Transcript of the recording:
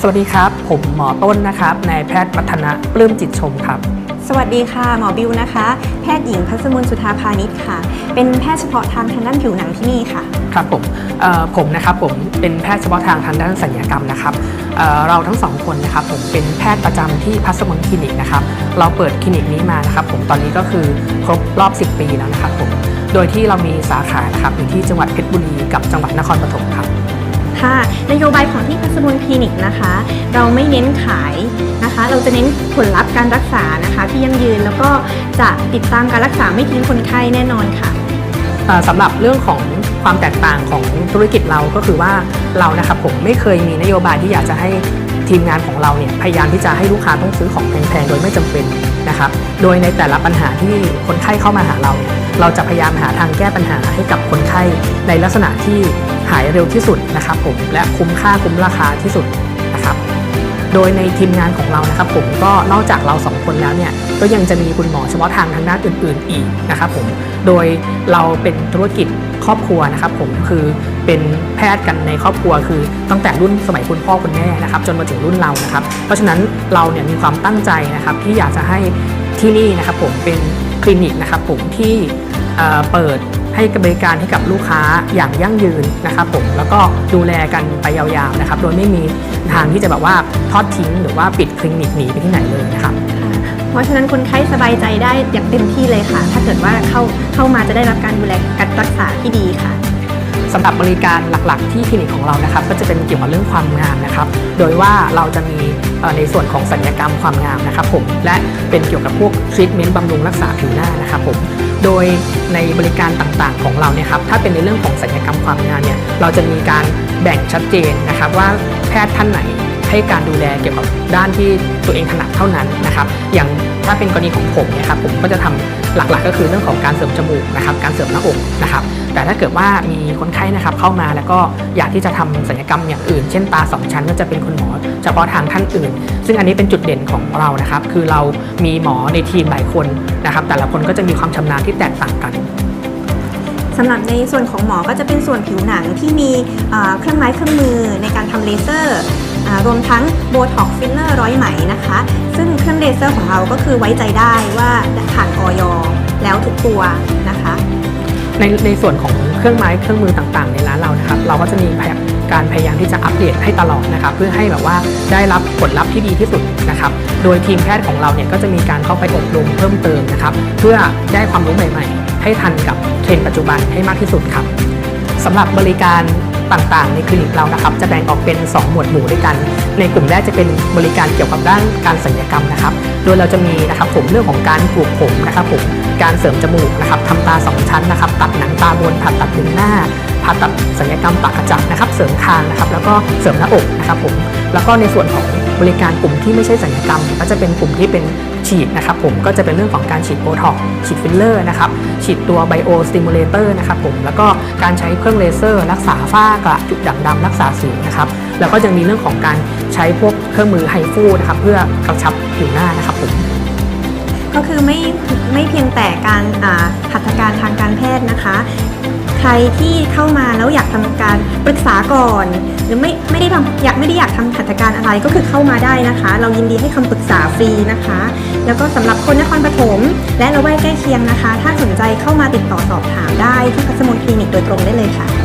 สวัสดีครับ ผมหมอต้นนะครับนายแพทย์วัฒนะปลื้มจิตชมครับ สวัสดีค่ะ หมอบิวนะคะ แพทย์หญิงพัสมุนสุธาพาณิชย์ค่ะ เป็นแพทย์เฉพาะทางทางด้านผิวหนังที่นี่ค่ะ ครับผมเอ่อผมนะครับผมเป็นแพทย์เฉพาะทางทางด้านศัลยกรรมนะครับเอ่อเราทั้งสองคนนะครับผมเป็นแพทย์ประจำที่พัสมุนคลินิกนะครับ เราเปิดคลินิกนี้มานะครับ ผมตอนนี้ก็คือครบรอบ 10 ปีแล้วนะครับผมโดยที่เรามีสาขานะครับอยู่ที่จังหวัดเพชรบุรีกับจังหวัดนครปฐมครับ ค่ะ นโยบายของที่พัสมุนคลินิกนะคะ เราไม่เน้นขายนะคะ เราจะเน้นผลลัพธ์การรักษานะคะที่ยั่งยืนแล้วก็จะติดตามการรักษาไม่ทิ้งคนไข้แน่นอนค่ะสำหรับเรื่องของความแตกต่างของธุรกิจเราก็คือว่าเรานะครับผมไม่เคยมีนโยบายที่อยากจะให้ทีมงานของเราเนี่ยพยายามที่จะให้ลูกค้าต้องซื้อของแพงๆโดยไม่จำเป็นนะครับ โดยในแต่ละปัญหาที่คนไข้เข้ามาหาเราเนี่ย เราจะพยายามหาทางแก้ปัญหาให้กับคนไข้ในลักษณะที่หายเร็วที่สุดนะครับผมและคุ้มค่าคุ้มราคาที่สุดนะครับ โดยในทีมงานของเรานะครับ ผมก็นอกจากเราสองคนแล้วเนี่ยก็ยังจะมีคุณหมอเฉพาะทางทางด้านอื่น ๆ อีกนะครับผมโดยเราเป็นธุรกิจครอบครัวนะครับ ผมคือเป็นแพทย์กันในครอบครัว คือตั้งแต่รุ่นสมัยคุณพ่อคุณแม่นะครับ จนมาถึงรุ่นเรานะครับ เพราะฉะนั้นเราเนี่ยมีความตั้งใจนะครับที่อยากจะให้ที่นี่นะครับผมเป็นคลินิกนะครับผมที่ เปิดให้บริการให้กับลูกค้าอย่างยั่งยืนนะครับผมแล้วก็ดูแลกันไปยาวๆนะครับโดยไม่มีทางที่จะแบบว่าทอดทิ้งหรือว่าปิดคลินิกหนีไปที่ไหนเลยนะครับเพราะฉะนั้นคนไข้สบายใจได้อย่างเต็มที่เลยค่ะ ถ้าเกิดว่าเข้าเข้ามาจะได้รับการดูแลการรักษาที่ดีค่ะ สำหรับบริการหลักๆ ที่คลินิกของเรานะครับก็จะเป็นเกี่ยวกับเรื่องความงามนะครับ โดยว่าเราจะมีในส่วนของสัญญกรรมความงามนะครับผมและเป็นเกี่ยวกับพวกทรีทเมนต์บำรุงรักษาผิวหน้านะครับผมโดยในบริการต่างๆของเราเนี่ยครับถ้าเป็นในเรื่องของสัญญกรรมความงามเนี่ยเราจะมีการแบ่งชัดเจนนะครับว่าแพทย์ท่านไหนให้การดูแลเกี่ยวกับด้านที่ตัวเองถนัดเท่านั้นนะครับอย่าง ถ้าเป็นกรณีของผมเนี่ยครับผมก็จะทำหลักๆ ก็คือเรื่องของการเสริมจมูกนะครับการเสริมหน้าอกนะครับแต่ถ้าเกิดว่ามีคนไข้นะครับเข้ามาแล้วก็อยากที่จะทำศัลยกรรมอย่างอื่น เช่นตาสองชั้นก็จะเป็นคุณหมอเฉพาะทางท่านอื่น ซึ่งอันนี้เป็นจุดเด่นของเรานะครับ คือเรามีหมอในทีมหลายคนนะครับ แต่ละคนก็จะมีความชำนาญที่แตกต่างกันสำหรับในส่วนของหมอก็จะเป็นส่วนผิวหนังที่มีเครื่องไม้เครื่องมือในการทำเลเซอร์ รวมทั้งโบท็อกฟิลเลอร์ร้อยไหมนะคะ ซึ่งเครื่องเลเซอร์ของเราก็คือไว้ใจได้ว่าผ่านออยแล้วทุกตัวนะคะในในส่วนของเครื่องไม้เครื่องมือต่างๆ ในร้านเรานะครับ เราก็จะมีการพยายามที่จะอัปเดตให้ตลอดนะครับ เพื่อให้แบบว่าได้รับผลลัพธ์ที่ดีที่สุดนะครับ โดยทีมแพทย์ของเราเนี่ยก็จะมีการเข้าไปอบรมเพิ่มเติมนะครับ เพื่อได้ความรู้ใหม่ ๆ ให้ทันกับเทรนด์ปัจจุบันให้มากที่สุดครับสำหรับบริการ ต่างๆ ในคลินิกเรานะครับ จะแบ่งออกเป็น 2 หมวดหมู่ด้วยกัน ในกลุ่มแรกจะเป็นบริการเกี่ยวกับด้านการศัลยกรรมนะครับ โดยเราจะมีนะครับผมเรื่องของการปลูกผมนะครับผมการเสริมจมูกนะครับทำตาสองชั้นนะครับ ตัดหนังตาบนผ่าตัดดึงหน้าผ่าตัดศัลยกรรมปากกระจับนะครับ เสริมคางนะครับ แล้วก็เสริมหน้าอกนะครับผมแล้วก็ในส่วนของบริการกลุ่มที่ไม่ใช่ศัลยกรรม ก็จะเป็นกลุ่มที่เป็น ฉีดนะครับผมก็จะเป็นเรื่องของการฉีดโบท็อกฉีดฟิลเลอร์นะครับฉีดตัวไบโอสติมูเลเตอร์นะครับผมแล้วก็การใช้เครื่องเลเซอร์รักษาฝ้ากระจุดด่างดำรักษาสิวนะครับแล้วก็ยังมีเรื่องของการใช้พวกเครื่องมือไฮฟูนะครับเพื่อกระชับผิวหน้านะครับผมก็คือไม่ไม่เพียงแต่การอ่าหัตถการทางการแพทย์นะคะ รที่เข้ามาแล้วอยากทำการปรึกษาก่อน หรือไม่ไม่ได้ทำอยากไม่ได้อยากทำหัตถการอะไรก็คือเข้ามาได้นะคะ เรายินดีให้คำปรึกษาฟรีนะคะ แล้วก็สำหรับคนนครปฐมและละแวกใกล้เคียงนะคะ ถ้าสนใจเข้ามาติดต่อสอบถามได้ที่พัสมนคลินิกโดยตรงได้เลยค่ะ